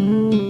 Mm-hmm.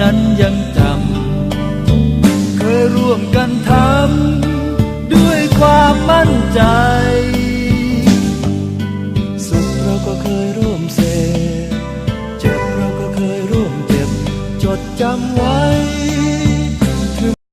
นั้นยังจำ เคยร่วมกันทำ ด้วยความมั่นใจ สุขเราก็เคยร่วมเสพเจ็บเราก็เคยร่วมเจ็บ จดจำไว้